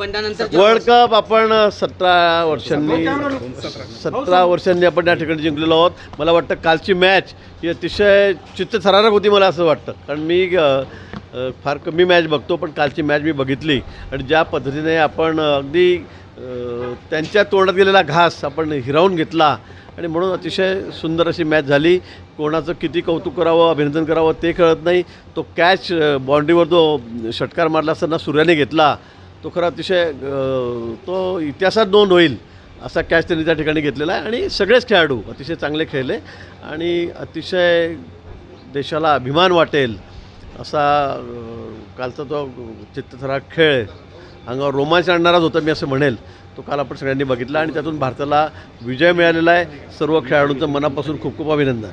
बंडानंतर world cup आपण सतरा वर्षांनी सतरा वर्षांनी आपण या ठिकाणी जिंकलेलो आहोत. मला वाटतं कालची मॅच ही अतिशय चित्तथरारक होती मला असं वाटतं. कारण मी फार कमी मॅच बघतो पण कालची मॅच मी बघितली. आणि ज्या पद्धतीने आपण अगदी त्यांच्या तोंडात गेलेला घास आपण हिरावून घेतला आणि म्हणून अतिशय सुंदर अशी मॅच झाली. कोणाचं किती कौतुक करावं अभिनंदन करावं ते कळत नाही. तो कॅच बाउंड्रीवर जो षटकार मारला असताना सूर्याने घेतला. तो खरा अतिशय तो इतिहासात नोंद होईल असा कॅच त्यांनी त्या ठिकाणी घेतलेला आहे. आणि सगळेच खेळाडू अतिशय चांगले खेळले आणि अतिशय देशाला अभिमान वाटेल असा कालचा तो चित्तथरा खेळ अंगावर रोमांच आणणाराच होता मी असं म्हणेल. तो काल आपण सगळ्यांनी बघितला आणि त्यातून भारताला विजय मिळालेला आहे. सर्व खेळाडूंचं मनापासून खूप खूप अभिनंदन.